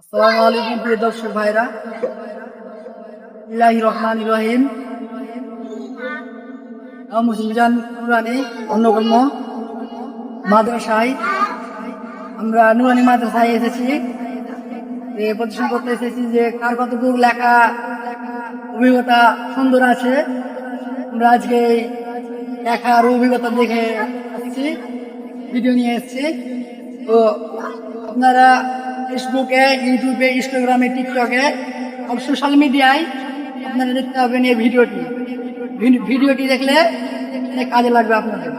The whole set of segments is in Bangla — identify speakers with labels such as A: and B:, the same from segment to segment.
A: আসসালামু আলাইকুম, প্রিয় দর্শক ভাইরা। ইলাহি রহমান রহিম। মুসলিমজান নুরানি অন্নকর্ম মাদ্রাসায় আমরা নুরানি মাদ্রাসায় এসেছি। প্রদর্শন করতে এসেছি যে কার কতটুকু লেখা, অভিজ্ঞতা সুন্দর আছে। আমরা আজকে লেখার অভিজ্ঞতা দেখে আসছি, ভিডিও নিয়ে এসেছি। তো আপনারা ফেসবুকে ইউটিউবে ইনস্টাগ্রামে টিকটকে সব সোশ্যাল মিডিয়ায় আপনারা দেখতে পাবেন এই ভিডিওটি। ভিডিওটি দেখলে কাজে লাগবে আপনাদের।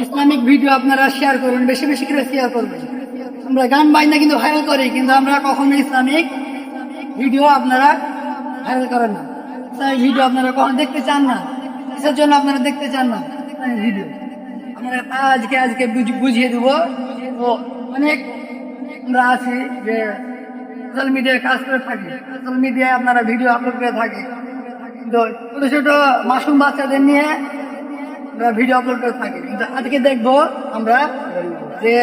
A: ইসলামিক ভিডিও আপনারা শেয়ার করুন, বেশি বেশি করে শেয়ার করবেন। আমরা গান বাইনা কিন্তু ভাইরাল করি, কিন্তু আমরা কখনো ইসলামিক ভিডিও আপনারা ভাইরাল করেন না। ইসলামিক ভিডিও আপনারা কখনো দেখতে চান না। কিসের জন্য আপনারা দেখতে চান না? ভিডিও। আমরা আজকে আজকে বুঝ- বুঝিয়ে দেবো। তো অনেক আমরা আছি যে সোশ্যাল মিডিয়ায় কাজ করে থাকি। সোশ্যাল মিডিয়ায় আপনারা ভিডিও আপলোড করে থাকি। কিন্তু ছোট ছোট মাসুম বাচ্চাদের নিয়ে আমরা ভিডিও আপলোড করে থাকি। কিন্তু আজকে দেখব আমরা যে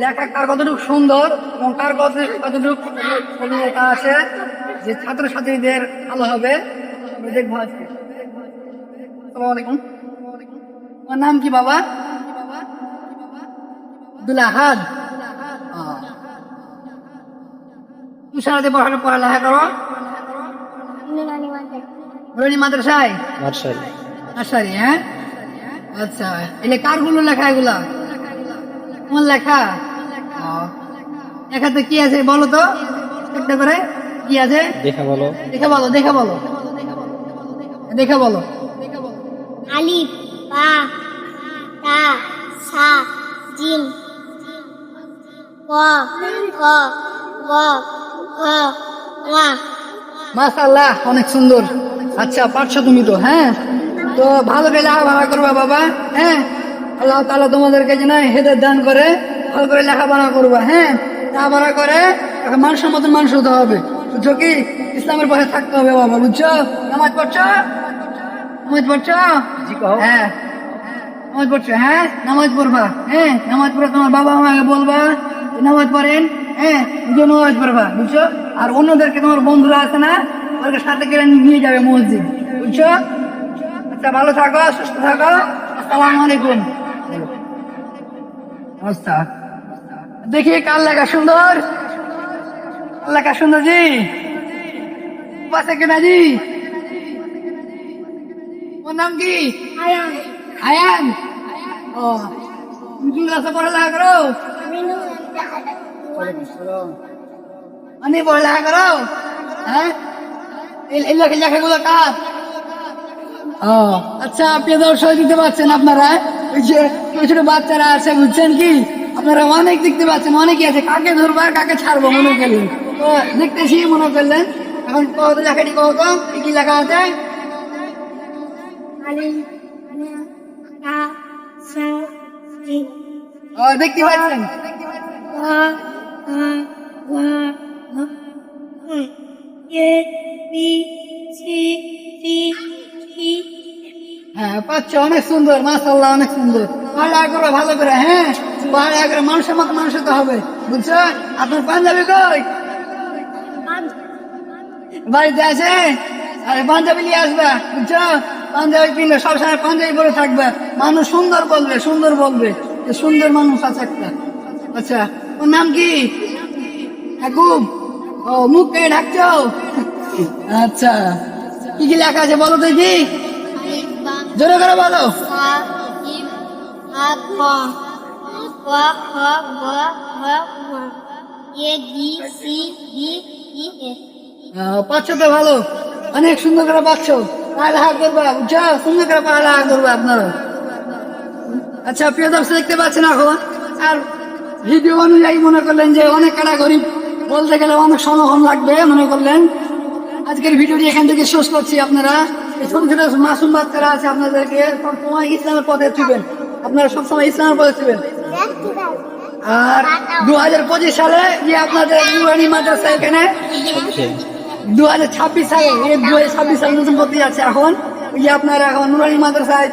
A: লেখা কার কতটুকু সুন্দর এবং কার কত কতটুকু লেখা আছে, যে ছাত্রছাত্রীদের ভালো হবে, আমরা দেখব আজকে। তোমার নাম কি বাবা? আব্দুল তুমি সারাতে পড়াশোনা পড়ালেখা করো? মুরানি মাদ্রাসায়। নার্সারি হ্যাঁ? আচ্ছা এলে কারগুলো লেখা এগুলা? কোন লেখা? লেখাতে কি আছে বলো তো? একটা করে। কি আছে?
B: দেখা বলো।
A: দেখে বলো দেখে বলো। দেখে বলো।
C: আলিফ বা তা সা জিম ক খ গ
A: মাশাআল্লাহ অনেক সুন্দর। আচ্ছা পারছ তুমি তো হ্যাঁ? তো ভালো করে লেখাপড়া করবা বাবা হ্যাঁ? আল্লাহ তাআলা তোমাদেরকে যেন হেদের দান করে ভালো করে লেখাপড়া করবা হ্যাঁ? লেখাপড়া করে মানুষের মতন মানুষ হতে হবে। বুঝছ কি? ইসলামের পথে থাকতে হবে বাবা বুঝছ? নামাজ পড়ছো? নামাজ পড়ছো? হ্যাঁ। নামাজ পড়ছো হ্যাঁ? নামাজ পড়বা হ্যাঁ? নামাজ পড়ে তোমার বাবা মাকে বলবা নামাজ পড়েন। হ্যাঁ নামাজ পড়বা বুঝছ? আর অন্যদেরকে তোমার বন্ধুরা আছে না ওদেরকে সাথে করে নিয়ে যাবে মসজিদ বুঝছ? আচ্ছা ভালো থাকো সুস্থ থাকো আসসালামু আলাইকুম। দেখি কার লেখা সুন্দর? লেখা সুন্দর জি? পাশে কিনা জি? ওর নাম কি?
C: আয়ান।
A: আয়ান? ও তুমি ক্লাসে পড়ালেখা করো? অনেক পড়ালেখা করো। হ্যাঁ? এই- লেখাগুলো কার? ও আচ্ছা আপনি দর্শক দিতে পারছেন আপনারা? ওই যে ছোট ছোট বাচ্চারা আছে বুঝছেন কি? আপনারা অনেক দেখতে পাচ্ছেন অনেকই আছে। কাকে ধরবো আর কাকে ছাড়বো মনে করলেন? তো দেখতেছি মনে করলেন। এখন কত লেখাটি কত কি লেখা আছে? দেখতে পাচ্ছেন? হ্যাঁ পাচ্ছ, অনেক সুন্দর মাসাল্লাহ অনেক সুন্দর। পড়ালেখা করো ভালো করে হ্যাঁ? পড়ালেখা করে মানুষের মতো মানুষ হবে। আপনার পাঞ্জাবি কই? বাড়িতে আছে? আরে, পাঞ্জাবি নিয়ে আসবে, বুঝছ? পাঞ্জাবি কিনলে সবসময় পাঞ্জাবি পরে থাকবে। মানুষ সুন্দর বলবে সুন্দর বলবে। সুন্দর মানুষ আছে একটা। আচ্ছা ওর নাম কি? ইয়াকুব ও, মুখ কে ঢাকছো? আচ্ছা কি কি লেখা আছে বলো দেখি। জোরে করে বলো। পাচ্ছ তো ভালো। অনেক সুন্দর করে পাচ্ছ পড়ালেখা করবা বুঝছ? সুন্দর করে পড়ালেখা করবে আপনারা। আচ্ছা প্রিয় দর্শক, দেখতে পাচ্ছেন এখন আর ভিডিও অনুযায়ী মনে করলেন যে অনেক কাটা গরিব, বলতে গেলে অনেক সমখন লাগবে মনে করলেন। আজকের ভিডিওটি এখান থেকে শেষ করছি আপনারা। ছোট ছোট মাসুম বাচ্চারা আছে, আপনাদেরকে সবসময় ইসলামের পথে ছিবেন আপনারা সবসময় ইসলামের পথে ছিবেন আর দু হাজার পঁচিশ সালে যে আপনাদের নুরানি মাদ্রাসা এখানে দু হাজার ছাব্বিশ সালে দু হাজার ছাব্বিশ সালে নতুন ভর্তি আছে এখন। যে আপনার এখন নুরানি মাদ্রাসায়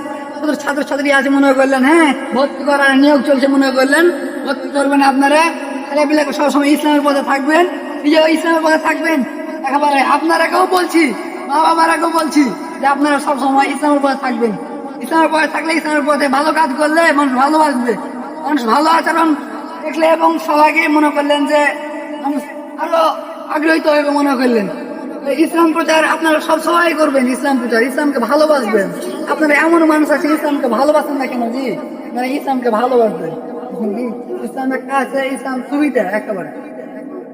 A: ছাত্রছাত্রী আছে মনে করলেন হ্যাঁ ভর্তি করার নিয়োগ চলছে মনে করলেন। করবেন আপনারা।
D: ছেলেপিলাকে সবসময় ইসলামের পথে থাকবেন। নিজেও ইসলামের পথে থাকবেন। একেবারে আপনারাকেও বলছি মা বাবারাকেও বলছি যে আপনারা সবসময় ইসলামের পথে থাকবেন। ইসলামের পথে থাকলে ইসলামের পথে ভালো কাজ করলে মানুষ ভালোবাসবে মানুষ ভালো আচরণ দেখলে এবং সবাইকে মনে করলেন যে মানুষ আরও আগ্রহিত হবে মনে করলেন। ইসলাম প্রচার আপনারা সব সময় করবেন, ইসলাম প্রচার। ইসলামকে ভালোবাসবেন। আপনারা এমন মানুষ আছে ইসলামকে ভালোবাসেন না কেন জি? মানে ইসলামকে ভালোবাসবেন। বুঝছেন কি? ইসলাম সুবিধা একেবারে।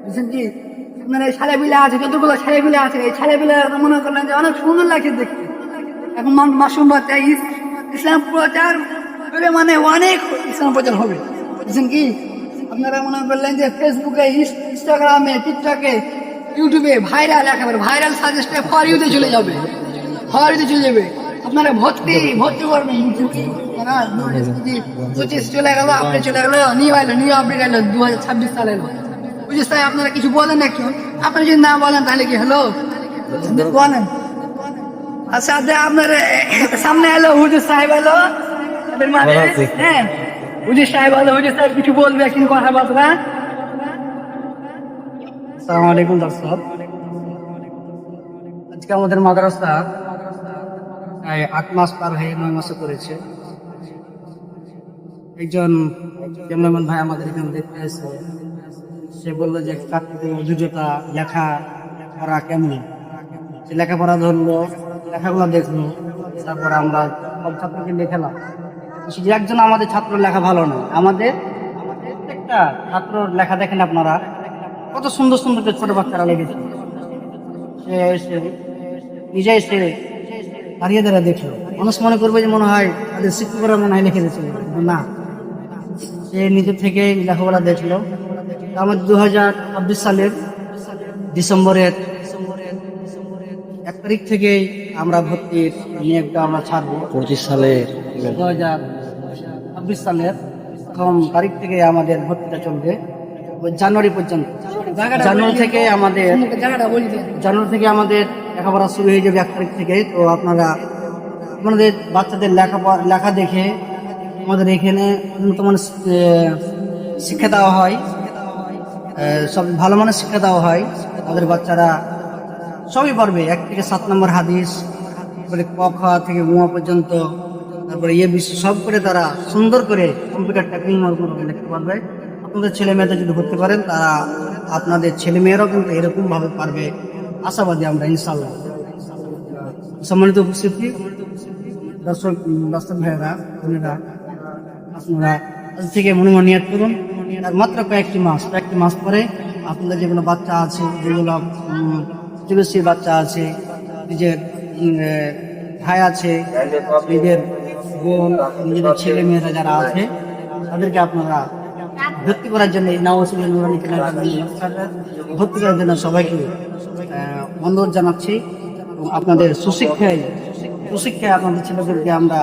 D: বুঝছেন কি এই ছেলেপিলে আছে, যতগুলো ছেলেপিলে আছে, এই ছেলেপিলে মনে করলেন যে অনেক সুন্দর লাগছে দেখতে। এখন মান- মাসুম বাচ্চা, ইস- ইসলাম প্রচার করে মানে অনেক ইসলাম প্রচার হবে। বুঝছেন কি আপনারা মনে করলেন যে ফেসবুকে ইনস্টাগ্রামে টিকটকে ইউটিউবে ভাইরাল একেবারে, ভাইরাল সাজেস্টে ফর ইউতে চলে যাবে। ফর ইউতে চলে যাবে। আপনারা ভর্তি ভর্তি করবেন ইউটিউবে পঁচিশ চলে গেল আপনি চলে গেল নিউ আইলো নিউ আপডেট এলো দু হাজার ছাব্বিশ সালে এলো বুঝিস তাই আপনারা কিছু বলেন না কেউ আপনি যদি না বলেন তাহলে কি হলো? বলেন। আচ্ছা আপনার সামনে এলো হুজুর সাহেব এলো এদের হ্যাঁ হুজুর সাহেব এলো হুজুর সাহেব কিছু বলবে কিন্তু কথাবার্তা আসসালামু আলাইকুম দর্শক। আজকে আমাদের মাদ্রাসা আট মাস পার হয়ে নয় মাসে করেছে একজন ক্যামেরাম্যান ভাই আমাদের এখানে দেখতে এসে সে বলল যে, কার্তিকের অধৈর্যতা লেখা পড়া কেমন? সে লেখাপড়া ধরলো, লেখাগুলো দেখল, তারপরে আমরা সব ছাত্রকে লেখালাম একজন আমাদের ছাত্র লেখা ভালো না, আমাদের প্রত্যেকটা ছাত্র লেখা দেখেন আপনারা, কত সুন্দর সুন্দর করে ছোট বাচ্চারা লেগেছে। সে এসে, নিজে এসে দাঁড়িয়ে দাঁড়িয়ে দেখল। মানুষ মনে করবে যে মনে হয় তাদের শিক্ষকরা মনে হয় লিখে দিয়েছিল না সে নিজে থেকে লেখাপড়া দেখল আমার দু হাজার ছাব্বিশ সালের ডিসেম্বরের এক তারিখ থেকেই আমরা ভর্তির নিয়োগটা আমরা ছাড়বো।
B: পঁচিশ সালের
D: দু হাজার ছাব্বিশ সালের প্রথম তারিখ থেকে আমাদের ভর্তিটা চলবে। ওই জানুয়ারি পর্যন্ত। জানুয়ারি থেকে আমাদের জানুয়ারি থেকে আমাদের লেখাপড়া শুরু হয়ে যাবে এক তারিখ থেকে। তো আপনারা আপনাদের বাচ্চাদের লেখাপড়া লেখা দেখে আমাদের এখানে উন্নত মানের শিক্ষা দেওয়া হয়। সব ভালো মানের শিক্ষা দেওয়া হয়। আমাদের বাচ্চারা সবই পারবে এক থেকে সাত নম্বর হাদিস, তারপরে ক, খ থেকে মুয়া পর্যন্ত, তারপরে ইয়ে বিশ্ব সব করে তারা সুন্দর করে কম্পিউটার মাধ্যমে লিখতে পারবে। আপনাদের ছেলে মেয়েদের যদি ভর্তি করেন তারা আপনাদের ছেলে মেয়েরাও কিন্তু এরকমভাবে পারবে। আশাবাদী আমরা ইনশাল্লাহ সম্মানিত উপস্থিতি, দর্শক দর্শক ভাইয়েরা, বোনেরা আপনারা আজ থেকে মনোমানিয়াত করুন। আর মাত্র কয়েকটি মাস কয়েকটি মাস পরে আপনাদের যেগুলো বাচ্চা আছে, যেগুলো প্রতিবেশীর বাচ্চা আছে, নিজের ভাই আছে, নিজের বোন, নিজেদের ছেলে মেয়েরা যারা আছে, তাদেরকে আপনারা ভর্তি করার জন্য এই নওয়াসুলের নুরানি ভর্তি করার জন্য সবাইকে অনুরোধ জানাচ্ছি এবং আপনাদের সুশিক্ষায় সুশিক্ষায় আপনাদের ছেলেদেরকে আমরা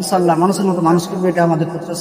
D: ইনশাল্লাহ মানুষের মতো মানুষ করবে এটা আমাদের প্রত্যাশা।